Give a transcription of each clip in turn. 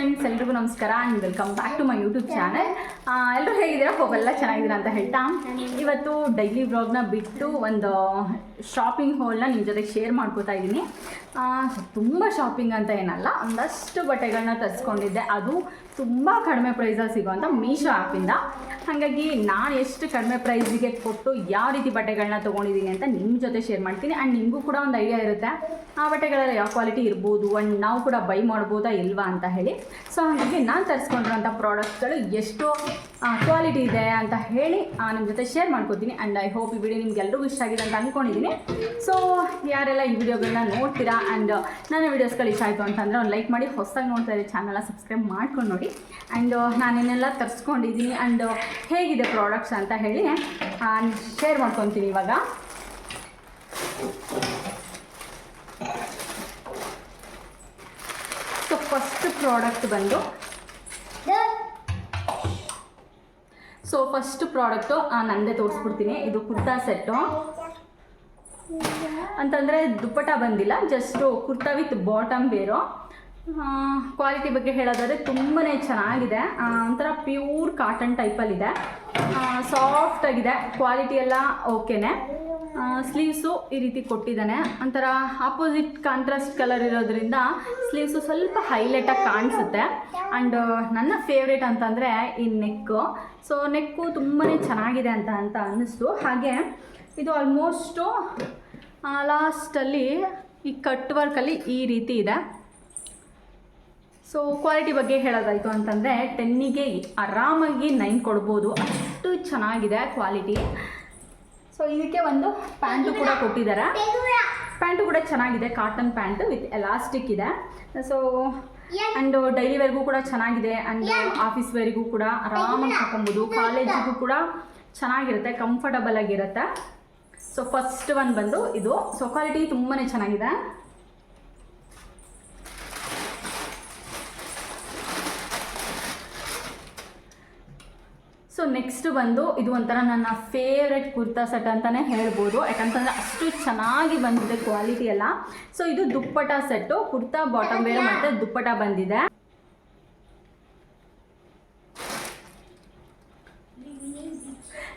Friends ಎಲ್ರಿಗೂ ನಮಸ್ಕಾರ. And welcome back to my YouTube channel ಎಲ್ಲರೂ ಹೇಗಿದ್ದೀರಾ? ಹೋಗೆಲ್ಲ ಚೆನ್ನಾಗಿದ್ದೀರಾ ಅಂತ ಹೇಳ್ತಾ. ಇವತ್ತು ಡೈಲಿ ವ್ಲಾಗ್ನ ಬಿಟ್ಟು ಒಂದು ಶಾಪಿಂಗ್ ಹಾಲ್ನ ನಿಮ್ಮ ಜೊತೆ ಶೇರ್ ಮಾಡ್ಕೋತಾ ಇದ್ದೀನಿ. ತುಂಬ ಶಾಪಿಂಗ್ ಅಂತ ಏನಲ್ಲ, ಒಂದಷ್ಟು ಬಟ್ಟೆಗಳನ್ನ ತರಿಸ್ಕೊಂಡಿದ್ದೆ. ಅದು ತುಂಬ ಕಡಿಮೆ ಪ್ರೈಸಲ್ಲಿ ಸಿಗೋವಂಥ ಮೀಶೋ ಆ್ಯಪಿಂದ ಹಾಗಾಗಿ ನಾನು ಎಷ್ಟು ಕಡಿಮೆ ಪ್ರೈಸಿಗೆ ಕೊಟ್ಟು ಯಾವ ರೀತಿ ಬಟ್ಟೆಗಳನ್ನ ತೊಗೊಂಡಿದ್ದೀನಿ ಅಂತ ನಿಮ್ಮ ಜೊತೆ ಶೇರ್ ಮಾಡ್ತೀನಿ. ಆ್ಯಂಡ್ ನಿಮಗೂ ಕೂಡ ಒಂದು ಐಡಿಯಾ ಇರುತ್ತೆ. ಆ ಬಟ್ಟೆಗಳೆಲ್ಲ ಯಾವ ಕ್ವಾಲಿಟಿ ಇರ್ಬೋದು ಆ್ಯಂಡ್ ನಾವು ಕೂಡ ಬೈ ಮಾಡ್ಬೋದಾ ಇಲ್ವಾ ಅಂತ ಹೇಳಿ. ಸೊ ಹಾಗಾಗಿ ನಾನು ತರಿಸ್ಕೊಂಡಿರೋಂಥ ಪ್ರಾಡಕ್ಟ್ಸ್ಗಳು ಎಷ್ಟು ಕ್ವಾಲಿಟಿ ಇದೆ ಅಂತ ಹೇಳಿ ನಿಮ್ಮ ಜೊತೆ ಶೇರ್ ಮಾಡ್ಕೋತೀನಿ ಆ್ಯಂಡ್ ಐ ಹೋಪ್ ಈ ವಿಡಿಯೋ ನಿಮ್ಗೆ ಎಲ್ರಿಗೂ ಇಷ್ಟ ಆಗಿದೆ ಅಂತ ಅಂದ್ಕೊಂಡಿದ್ದೀನಿ ಸೊ ಯಾರೆಲ್ಲ ಈ ವಿಡಿಯೋಗಳನ್ನ ನೋಡ್ತೀರಾ ಆ್ಯಂಡ್ ನನ್ನ ವೀಡಿಯೋಸ್ಗಳು ಇಷ್ಟ ಆಯಿತು ಅಂತಂದರೆ ಒಂದು ಲೈಕ್ ಮಾಡಿ, ಹೊಸದಾಗಿ ನೋಡ್ತಾ ಇದ್ದೀವಿ ಚಾನಲ್ನ ಸಬ್ಸ್ಕ್ರೈಬ್ ಮಾಡ್ಕೊಂಡು ನೋಡಿ. ಆ್ಯಂಡ್ ನಾನೇನೆಲ್ಲ ತರಿಸ್ಕೊಂಡಿದ್ದೀನಿ ಆ್ಯಂಡ್ ಹೇಗಿದೆ ಪ್ರಾಡಕ್ಟ್ಸ್ ಅಂತ ಹೇಳಿ ಶೇರ್ ಮಾಡ್ಕೊತೀನಿ ಇವಾಗ. ಸೊ ಫಸ್ಟ್ ಪ್ರಾಡಕ್ಟ್ ಬಂದು ಸೊ ಫಸ್ಟ್ ಪ್ರಾಡಕ್ಟು ನಂದೇ ತೋರಿಸ್ಬಿಡ್ತೀನಿ. ಇದು ಕುರ್ತಾ ಸೆಟ್ಟು. ಅಂತಂದರೆ ದುಪ್ಪಟ ಬಂದಿಲ್ಲ just kurta with bottom wear quality ಬಗ್ಗೆ ಹೇಳೋದಾದರೆ ತುಂಬಾ ಚೆನ್ನಾಗಿದೆ. ಒಂಥರ ಪ್ಯೂರ್ ಕಾಟನ್ ಟೈಪಲ್ಲಿದೆ ಸಾಫ್ಟಾಗಿದೆ ಕ್ವಾಲಿಟಿ ಎಲ್ಲ ಓಕೆನೆ ಸ್ಲೀವ್ಸು ಈ ರೀತಿ ಕೊಟ್ಟಿದ್ದಾನೆ. ಒಂಥರ ಆಪೋಸಿಟ್ ಕಾಂಟ್ರಾಸ್ಟ್ ಕಲರ್ ಇರೋದ್ರಿಂದ ಸ್ಲೀವ್ಸು ಸ್ವಲ್ಪ ಹೈಲೈಟಾಗಿ ಕಾಣಿಸುತ್ತೆ. ಆ್ಯಂಡ್ ನನ್ನ ಫೇವ್ರೇಟ್ ಅಂತಂದರೆ ಈ ನೆಕ್ಕು ಸೊ ನೆಕ್ಕು ತುಂಬಾ ಚೆನ್ನಾಗಿದೆ ಅಂತ ಅಂತ ಅನ್ನಿಸ್ತು. ಹಾಗೆ ಇದು ಆಲ್ಮೋಸ್ಟು ಲಾಸ್ಟಲ್ಲಿ ಈ ಕಟ್ ವರ್ಕಲ್ಲಿ ಈ ರೀತಿ ಇದೆ. ಸೊ ಕ್ವಾಲಿಟಿ ಬಗ್ಗೆ ಹೇಳೋದಾಯಿತು ಅಂತಂದರೆ ಟೆನ್ನಿಗೆ ಆರಾಮಾಗಿ ನೈನ್ ಕೊಡ್ಬೋದು. ಅಷ್ಟು ಚೆನ್ನಾಗಿದೆ ಕ್ವಾಲಿಟಿ ಸೊ ಇದಕ್ಕೆ ಒಂದು ಪ್ಯಾಂಟು ಕೂಡ ಕೊಟ್ಟಿದ್ದಾರೆ ಪ್ಯಾಂಟು ಕೂಡ ಚೆನ್ನಾಗಿದೆ ಕಾಟನ್ ಪ್ಯಾಂಟು ವಿತ್ ಎಲಾಸ್ಟಿಕ್ ಇದೆ. ಸೊ ಅಂಡ್ ಡೈಲಿ ವೇರ್ಗೂ ಕೂಡ ಚೆನ್ನಾಗಿದೆ ಅಂಡ್ ಆಫೀಸ್ ವೇರ್ಗೂ ಕೂಡ ಆರಾಮಾಗಿ ಹಾಕೊಬೋದು. ಕಾಲೇಜಿಗೂ ಕೂಡ ಚೆನ್ನಾಗಿರುತ್ತೆ ಕಂಫರ್ಟಬಲ್ ಆಗಿರುತ್ತೆ. ಸೊ ಫಸ್ಟ್ ಒನ್ ಬಂದು ಇದು. ಸೊ ಕ್ವಾಲಿಟಿ ತುಂಬಾ ಚೆನ್ನಾಗಿದೆ. ಸೊ ನೆಕ್ಸ್ಟ್ ಬಂದು ಇದು ಒಂಥರ ನನ್ನ ಫೇವ್ರೆಟ್ ಕುರ್ತಾ ಸೆಟ್ ಅಂತಲೇ ಹೇಳ್ಬೋದು. ಯಾಕಂತಂದರೆ ಅಷ್ಟು ಚೆನ್ನಾಗಿ ಬಂದಿದೆ ಕ್ವಾಲಿಟಿ ಎಲ್ಲ. ಸೊ ಇದು dupatta set kurta bottom wear ಮತ್ತು ದುಪ್ಪಟ ಬಂದಿದೆ.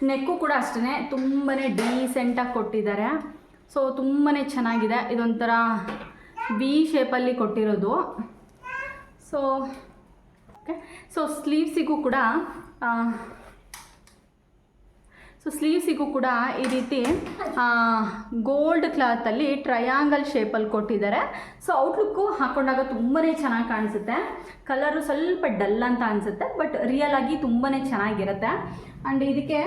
ನೆಕ್ಕು ಕೂಡ ಅಷ್ಟೇ ತುಂಬಾ ಡೀಸೆಂಟಾಗಿ ಕೊಟ್ಟಿದ್ದಾರೆ. ಸೊ ತುಂಬಾ ಚೆನ್ನಾಗಿದೆ. ಇದೊಂಥರ ಬಿ ಶೇಪಲ್ಲಿ ಕೊಟ್ಟಿರೋದು. ಸೊ ಓಕೆ ಸೊ ಸ್ಲೀವ್ಸಿಗೂ ಕೂಡ ಸೊ ಸ್ಲೀವ್ಸಿಗೂ ಕೂಡ ಈ ರೀತಿ ಗೋಲ್ಡ್ ಕ್ಲಾತಲ್ಲಿ ಟ್ರಯಾಂಗಲ್ ಶೇಪಲ್ಲಿ ಕೊಟ್ಟಿದ್ದಾರೆ. ಸೊ ಔಟ್ಲುಕ್ಕು ಹಾಕೊಂಡಾಗ ತುಂಬಾ ಚೆನ್ನಾಗಿ ಕಾಣಿಸುತ್ತೆ. ಕಲರು ಸ್ವಲ್ಪ ಡಲ್ ಅಂತ ಅನಿಸುತ್ತೆ ಬಟ್ ರಿಯಲ್ ಆಗಿ ತುಂಬಾ ಚೆನ್ನಾಗಿರುತ್ತೆ. ಆ್ಯಂಡ್ ಇದಕ್ಕೆ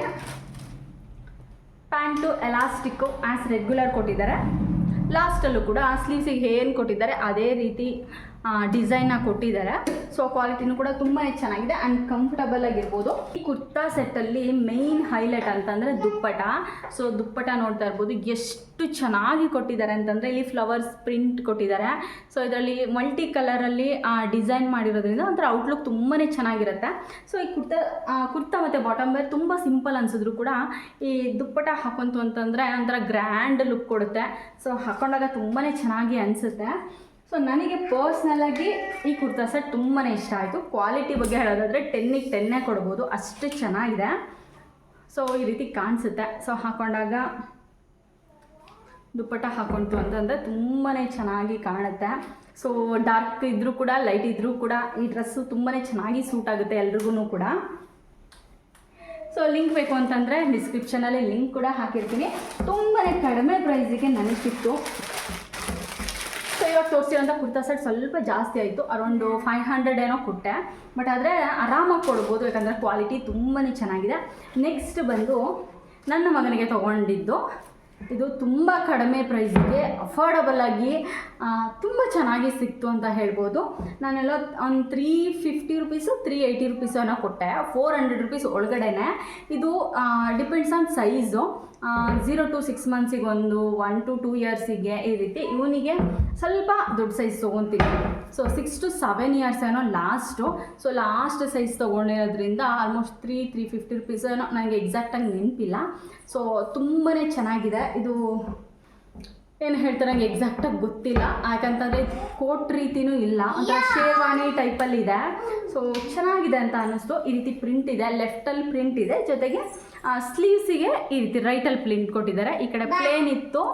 ಪ್ಯಾಂಟು ಎಲಾಸ್ಟಿಕ್ಕು ಆ್ಯಸ್ ರೆಗ್ಯುಲರ್ ಕೊಟ್ಟಿದ್ದಾರೆ. ಲಾಸ್ಟಲ್ಲೂ ಕೂಡ ಸ್ಲೀವ್ಸಿಗೆ ಏನು ಕೊಟ್ಟಿದ್ದಾರೆ, ಅದೇ ರೀತಿ ಡಿಸೈನ್ನ ಕೊಟ್ಟಿದ್ದಾರೆ. ಸೊ ಕ್ವಾಲಿಟಿನೂ ಕೂಡ ತುಂಬಾ ಚೆನ್ನಾಗಿದೆ ಆ್ಯಂಡ್ ಕಂಫರ್ಟಬಲ್ ಆಗಿರ್ಬೋದು. ಈ ಕುರ್ತಾ ಸೆಟ್ಟಲ್ಲಿ ಮೇಯ್ನ್ ಹೈಲೈಟ್ ಅಂತಂದರೆ ದುಪ್ಪಟ ಸೊ ದುಪ್ಪಟ ನೋಡ್ತಾ ಇರ್ಬೋದು. ಎಷ್ಟು ಚೆನ್ನಾಗಿ ಕೊಟ್ಟಿದ್ದಾರೆ ಅಂತಂದರೆ ಇಲ್ಲಿ ಫ್ಲವರ್ಸ್ ಪ್ರಿಂಟ್ ಕೊಟ್ಟಿದ್ದಾರೆ. ಸೊ ಇದರಲ್ಲಿ ಮಲ್ಟಿ ಕಲರಲ್ಲಿ ಡಿಸೈನ್ ಮಾಡಿರೋದ್ರಿಂದ ಒಂಥರ ಔಟ್ಲುಕ್ ತುಂಬಾ ಚೆನ್ನಾಗಿರುತ್ತೆ. ಸೊ ಈ ಕುರ್ತಾ ಕುರ್ತಾ ಮತ್ತು ಬಾಟಮ್ ವೇರ್ ತುಂಬ ಸಿಂಪಲ್ ಅನ್ಸಿದ್ರು ಕೂಡ ಈ ದುಪ್ಪಟ ಹಾಕೊಂತು ಅಂತಂದರೆ ಒಂಥರ ಗ್ರ್ಯಾಂಡ್ ಲುಕ್ ಕೊಡುತ್ತೆ. ಸೊ ಹಾಕೊಂಡಾಗ ತುಂಬಾ ಚೆನ್ನಾಗಿ ಅನಿಸುತ್ತೆ. ಸೊ ನನಗೆ ಪರ್ಸ್ನಲಾಗಿ ಈ ಕುರ್ತಾ ಸೆಟ್ ತುಂಬಾ ಇಷ್ಟ ಆಯಿತು. ಕ್ವಾಲಿಟಿ ಬಗ್ಗೆ ಹೇಳೋದಾದರೆ ಟೆನ್ನಿಗೆ ಟೆನ್ನೇ ಕೊಡ್ಬೋದು. ಅಷ್ಟು ಚೆನ್ನಾಗಿದೆ. ಸೊ ಈ ರೀತಿ ಕಾಣಿಸುತ್ತೆ. ಸೊ ಹಾಕೊಂಡಾಗ ದುಪ್ಪಟ್ಟ ಹಾಕೊಂತು ಅಂತಂದರೆ ತುಂಬಾ ಚೆನ್ನಾಗಿ ಕಾಣುತ್ತೆ. ಸೊ ಡಾರ್ಕ್ ಇದ್ದರೂ ಕೂಡ ಲೈಟ್ ಇದ್ದರೂ ಕೂಡ ಈ ಡ್ರೆಸ್ಸು ತುಂಬಾ ಚೆನ್ನಾಗಿ ಸೂಟ್ ಆಗುತ್ತೆ ಎಲ್ರಿಗೂ ಕೂಡ. ಸೊ ಲಿಂಕ್ ಬೇಕು ಅಂತಂದರೆ ಡಿಸ್ಕ್ರಿಪ್ಷನಲ್ಲಿ ಲಿಂಕ್ ಕೂಡ ಹಾಕಿರ್ತೀನಿ. ತುಂಬಾ ಕಡಿಮೆ ಪ್ರೈಸಿಗೆ ನನಗೆ ಸಿಕ್ತು. ಇವಾಗ ತೋರಿಸಿರೋಂಥ ಕುರ್ತಾ ಸೆಟ್ ಸ್ವಲ್ಪ ಜಾಸ್ತಿ ಆಯಿತು. ಅರೌಂಡು ಫೈವ್ ಹಂಡ್ರೆಡ್ ಏನೋ ಕೊಟ್ಟೆ. ಬಟ್ ಆದರೆ ಆರಾಮಾಗಿ ಕೊಡ್ಬೋದು. ಯಾಕಂದರೆ ಕ್ವಾಲಿಟಿ ತುಂಬಾ ಚೆನ್ನಾಗಿದೆ. ನೆಕ್ಸ್ಟ್ ಬಂದು ನನ್ನ ಮಗನಿಗೆ ತೊಗೊಂಡಿದ್ದು. ಇದು ತುಂಬ ಕಡಿಮೆ ಪ್ರೈಸಿಗೆ ಅಫೋರ್ಡಬಲ್ ಆಗಿ ತುಂಬ ಚೆನ್ನಾಗಿ ಸಿಕ್ತು ಅಂತ ಹೇಳ್ಬೋದು. ನಾನೆಲ್ಲ ಒಂದು three fifty rupees three eighty rupees ಏನೋ ಕೊಟ್ಟೆ. ಫೋರ್ ಹಂಡ್ರೆಡ್ ರುಪೀಸ್ ಒಳಗಡೆನೆ. ಇದು depends on size zero to six ಮಂತ್ಸಿಗೆ ಒಂದು ಒನ್ ಟು ಟೂ ಇಯರ್ಸಿಗೆ ಈ ರೀತಿ ಇವನಿಗೆ ಸ್ವಲ್ಪ ದೊಡ್ಡ size ತೊಗೊತೀನಿ so six to seven years ಏನೋ last so last size ತೊಗೊಂಡಿರೋದ್ರಿಂದ almost three three fifty rupees ಏನೋ. ನನಗೆ ಎಕ್ಸಾಕ್ಟಾಗಿ ನೆನಪಿಲ್ಲ. ಸೊ ತುಂಬಾ ಚೆನ್ನಾಗಿದೆ. ಇದು ಏನು ಹೇಳ್ತಾರೆ ನಂಗೆ ಎಕ್ಸಾಕ್ಟಾಗಿ ಗೊತ್ತಿಲ್ಲ. ಯಾಕಂತಂದರೆ ಕೋಟ್ ರೀತಿನೂ ಇಲ್ಲ. ಒಂಥರ ಶೇರ್ವಾಣಿ ಟೈಪಲ್ಲಿ ಇದೆ. ಸೊ ಚೆನ್ನಾಗಿದೆ ಅಂತ ಅನ್ನಿಸ್ತು. ಈ ರೀತಿ ಪ್ರಿಂಟ್ ಇದೆ. ಲೆಫ್ಟಲ್ಲಿ ಪ್ರಿಂಟ್ ಇದೆ. ಜೊತೆಗೆ ಸ್ಲೀವ್ಸಿಗೆ ಈ ರೀತಿ ರೈಟಲ್ಲಿ ಪ್ರಿಂಟ್ ಕೊಟ್ಟಿದ್ದಾರೆ. ಈ ಕಡೆ ಪ್ಲೇನ್ ಇತ್ತು.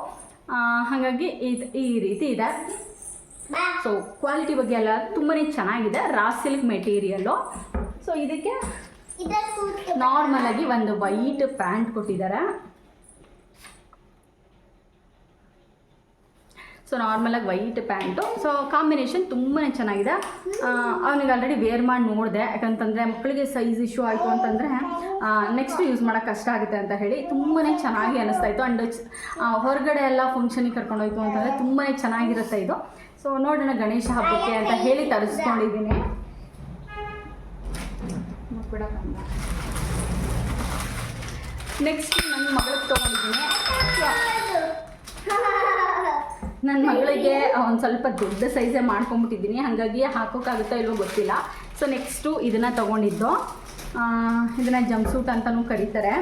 ಹಾಗಾಗಿ ಇದು ಈ ರೀತಿ ಇದೆ. ಸೊ ಕ್ವಾಲಿಟಿ ಬಗ್ಗೆ ಎಲ್ಲ ತುಂಬಾ ಚೆನ್ನಾಗಿದೆ. ರಾ ಸಿಲ್ಕ್ ಮೆಟೀರಿಯಲ್ಲು ಸೊ ಇದಕ್ಕೆ ನಾರ್ಮಲ್ ಆಗಿ ಒಂದು ವೈಟ್ ಪ್ಯಾಂಟ್ ಕೊಟ್ಟಿದ್ದಾರೆ. ಸೊ ನಾರ್ಮಲಾಗಿ ವೈಟ್ ಪ್ಯಾಂಟು ಸೊ ಕಾಂಬಿನೇಷನ್ ತುಂಬಾ ಚೆನ್ನಾಗಿದೆ. ಅವನಿಗೆ ಆಲ್ರೆಡಿ ವೇರ್ ಮಾಡಿ ನೋಡಿದೆ. ಯಾಕಂತಂದರೆ ಮಕ್ಕಳಿಗೆ ಸೈಜ್ ಇಶ್ಯೂ ಆಯಿತು ಅಂತಂದರೆ ನೆಕ್ಸ್ಟ್ ಯೂಸ್ ಮಾಡೋಕೆ ಕಷ್ಟ ಆಗುತ್ತೆ ಅಂತ ಹೇಳಿ ತುಂಬಾ ಚೆನ್ನಾಗಿ ಅನ್ನಿಸ್ತಾ ಇತ್ತು. ಆ್ಯಂಡ್ ಹೊರಗಡೆ ಎಲ್ಲ ಫಂಕ್ಷನಿಗೆ ಕರ್ಕೊಂಡೋಯ್ತು ಅಂತಂದರೆ ತುಂಬಾ ಚೆನ್ನಾಗಿರುತ್ತೆ ಇದು. ಸೊ ನೋಡೋಣ ಗಣೇಶ ಹಬ್ಬಕ್ಕೆ ಅಂತ ಹೇಳಿ ತರಿಸ್ಕೊಂಡಿದ್ದೀನಿ. ನೆಕ್ಸ್ಟ್ ನನ್ನ ಮಗಳಿಗೆ ತೊಗೊಂಡಿದ್ದೀನಿ ನನ್ನ ಮಗಳಿಗೆ ಒಂದು ಸ್ವಲ್ಪ ದೊಡ್ಡ ಸೈಜೇ ಮಾಡ್ಕೊಂಬಿಟ್ಟಿದ್ದೀನಿ ಹಾಗಾಗಿ ಹಾಕೋಕ್ಕಾಗುತ್ತೋ ಇಲ್ವೋ ಗೊತ್ತಿಲ್ಲ. ಸೊ ನೆಕ್ಸ್ಟು ಇದನ್ನು ತೊಗೊಂಡಿದ್ದು. ಇದನ್ನು ಜಂಪ್ ಸೂಟ್ ಅಂತಲೂ ಕರೀತಾರೆ.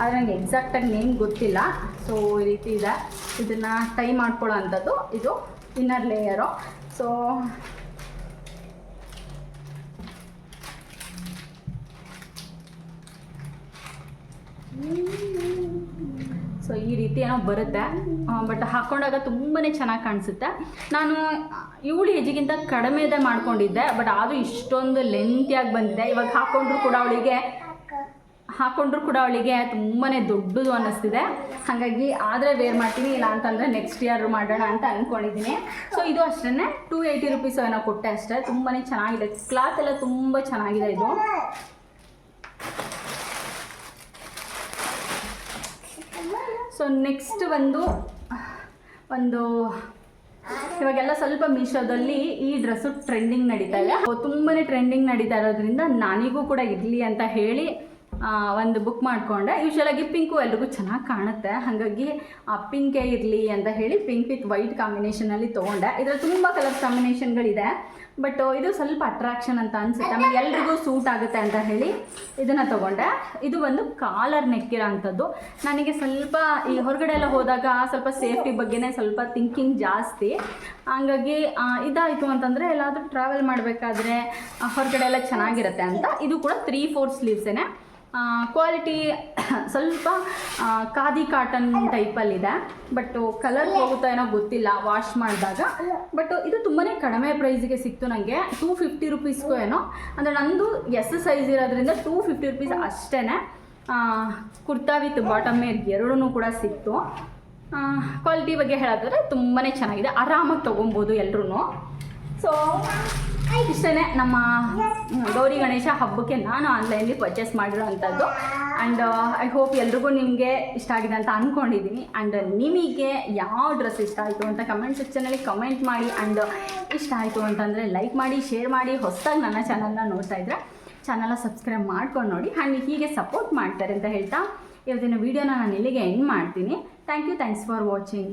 ಆದರೆ ನನಗೆ ಎಕ್ಸಾಕ್ಟಾಗಿ ನೇಮ್ ಗೊತ್ತಿಲ್ಲ. ಸೊ ಈ ರೀತಿ ಇದೆ. ಇದನ್ನು ಟೈ ಮಾಡ್ಕೊಳ್ಳೋ ಅಂಥದ್ದು ಇದು ಇನ್ನರ್ ಲೇಯರು ಸೊ ಸೊ ಈ ರೀತಿ ಏನೋ ಬರುತ್ತೆ. ಬಟ್ ಹಾಕೊಂಡಾಗ ತುಂಬಾ ಚೆನ್ನಾಗಿ ಕಾಣಿಸುತ್ತೆ. ನಾನು, ಇವಳು ಹೆಜ್ಜಿಗಿಂತ ಕಡಿಮೆದೇ ಮಾಡ್ಕೊಂಡಿದ್ದೆ ಬಟ್ ಆದರೂ ಇಷ್ಟೊಂದು ಲೆಂತಿಯಾಗಿ ಬಂದಿದೆ. ಇವಾಗ ಹಾಕ್ಕೊಂಡ್ರು ಕೂಡ ಅವಳಿಗೆ ಹಾಕ್ಕೊಂಡ್ರು ಕೂಡ ಅವಳಿಗೆ ತುಂಬಾ ದೊಡ್ಡದು ಅನ್ನಿಸ್ತಿದೆ. ಹಾಗಾಗಿ ಆದರೆ ವೇರ್ ಮಾಡ್ತೀನಿ, ಇಲ್ಲ ಅಂತಂದರೆ ನೆಕ್ಸ್ಟ್ ಇಯರ್ ಮಾಡೋಣ ಅಂತ ಅಂದ್ಕೊಂಡಿದ್ದೀನಿ ಸೊ ಇದು ಅಷ್ಟೇ ಟೂ ಏಯ್ಟಿ ರುಪೀಸ್ ಏನೋ ಕೊಟ್ಟೆ ಅಷ್ಟೇ. ತುಂಬಾ ಚೆನ್ನಾಗಿದೆ. ಕ್ಲಾತ್ ಎಲ್ಲ ತುಂಬ ಚೆನ್ನಾಗಿದೆ ಇದು. ಸೊ ನೆಕ್ಸ್ಟ್ ಒಂದು ಒಂದು, ಇವಾಗೆಲ್ಲ ಸ್ವಲ್ಪ ಮೀಶೋದಲ್ಲಿ ಈ ಡ್ರೆಸ್ಸು ಟ್ರೆಂಡಿಂಗ್ ನಡೀತಾ ಇದೆ. ತುಂಬಾ ಟ್ರೆಂಡಿಂಗ್ ನಡೀತಾ ಇರೋದ್ರಿಂದ ನನಗೂ ಕೂಡ ಇರಲಿ ಅಂತ ಹೇಳಿ ಒಂದು ಬುಕ್ ಮಾಡಿಕೊಂಡೆ. ಯೂಶ್ವಲಾಗಿ ಪಿಂಕು ಎಲ್ರಿಗೂ ಚೆನ್ನಾಗಿ ಕಾಣುತ್ತೆ. ಹಾಗಾಗಿ, ಆ ಪಿಂಕೇ ಇರಲಿ ಅಂತ ಹೇಳಿ ಪಿಂಕ್ ವಿತ್ ವೈಟ್ ಕಾಂಬಿನೇಷನಲ್ಲಿ ತೊಗೊಂಡೆ. ಇದರಲ್ಲಿ ತುಂಬ ಕಲರ್ ಕಾಂಬಿನೇಷನ್ಗಳಿದೆ ಬಟ್ ಇದು ಸ್ವಲ್ಪ ಅಟ್ರಾಕ್ಷನ್ ಅಂತ ಅನಿಸುತ್ತೆ. ಆಮೇಲೆ ಎಲ್ರಿಗೂ ಸೂಟ್ ಆಗುತ್ತೆ ಅಂತ ಹೇಳಿ ಇದನ್ನು ತೊಗೊಂಡೆ. ಇದು ಒಂದು ಕಾಲರ್ ನೆಕ್ಕಿರೋ ಅಂಥದ್ದು ನನಗೆ ಸ್ವಲ್ಪ ಈ ಹೊರಗಡೆ ಎಲ್ಲ ಹೋದಾಗ ಸ್ವಲ್ಪ ಸೇಫ್ಟಿ ಬಗ್ಗೆನೇ ಸ್ವಲ್ಪ ಥಿಂಕಿಂಗ್ ಜಾಸ್ತಿ. ಹಂಗಾಗಿ ಇದಾಯಿತು ಅಂತಂದರೆ ಎಲ್ಲಾದರೂ ಟ್ರಾವೆಲ್ ಮಾಡಬೇಕಾದ್ರೆ ಹೊರಗಡೆ ಎಲ್ಲ ಚೆನ್ನಾಗಿರುತ್ತೆ ಅಂತ. ಇದು ಕೂಡ ತ್ರೀ ಫೋರ್ ಸ್ಲೀವ್ಸೇನೆ ಕ್ವಾಲಿಟಿ ಸ್ವಲ್ಪ ಖಾದಿ ಕಾಟನ್ ಟೈಪಲ್ಲಿದೆ ಬಟ್ ಕಲರ್ ಹೋಗುತ್ತಾ ಏನೋ ಗೊತ್ತಿಲ್ಲ ವಾಶ್ ಮಾಡಿದಾಗ. ಬಟ್ ಇದು ತುಂಬಾ ಕಡಿಮೆ ಪ್ರೈಸಿಗೆ ಸಿಕ್ತು ನನಗೆ ಟೂ ಫಿಫ್ಟಿ ರುಪೀಸ್ಗೂ ಏನೋ. ಅಂದರೆ ನಂದು ಎಸ್ ಸೈಜ್ ಇರೋದ್ರಿಂದ ಟೂ ಫಿಫ್ಟಿ ರುಪೀಸ್ ಅಷ್ಟೇ ಕುರ್ತಾ ವಿತ್ ಬಾಟಮ್ ಎರಡೂ ಕೂಡ ಸಿಕ್ತು. ಕ್ವಾಲಿಟಿ ಬಗ್ಗೆ ಹೇಳೋದಾದ್ರೆ ತುಂಬಾ ಚೆನ್ನಾಗಿದೆ. ಆರಾಮಾಗಿ ತೊಗೊಬೋದು ಎಲ್ಲರೂ ಸೊ ಇಷ್ಟೇ ನಮ್ಮ ಗೌರಿ ಗಣೇಶ ಹಬ್ಬಕ್ಕೆ ನಾನು ಆನ್ಲೈನಲ್ಲಿ ಪರ್ಚೇಸ್ ಮಾಡಿರೋ ಅಂಥದ್ದು ಆ್ಯಂಡ್ ಐ ಹೋಪ್ ಎಲ್ರಿಗೂ ನಿಮಗೆ ಇಷ್ಟ ಆಗಿದೆ ಅಂತ ಅಂದ್ಕೊಂಡಿದ್ದೀನಿ ಆ್ಯಂಡ್ ನಿಮಗೆ ಯಾವ ಡ್ರೆಸ್ ಇಷ್ಟ ಆಯಿತು ಅಂತ ಕಮೆಂಟ್ ಸೆಕ್ಷನಲ್ಲಿ ಕಮೆಂಟ್ ಮಾಡಿ. ಆ್ಯಂಡ್ ಇಷ್ಟ ಆಯಿತು ಅಂತಂದರೆ ಲೈಕ್ ಮಾಡಿ ಶೇರ್ ಮಾಡಿ. ಹೊಸದಾಗಿ ನನ್ನ ಚಾನಲ್ನ ನೋಡ್ತಾ ಇದ್ರೆ ಚಾನಲ್ನ ಸಬ್ಸ್ಕ್ರೈಬ್ ಮಾಡ್ಕೊಂಡು ನೋಡಿ. ಆ್ಯಂಡ್ ಹೀಗೆ ಸಪೋರ್ಟ್ ಮಾಡ್ತಾರೆ ಅಂತ ಹೇಳ್ತಾ ಇವತ್ತಿನ ವೀಡಿಯೋನ ನಾನು ಇಲ್ಲಿಗೆ ಎಂಡ್ ಮಾಡ್ತೀನಿ. Thank you thanks for watching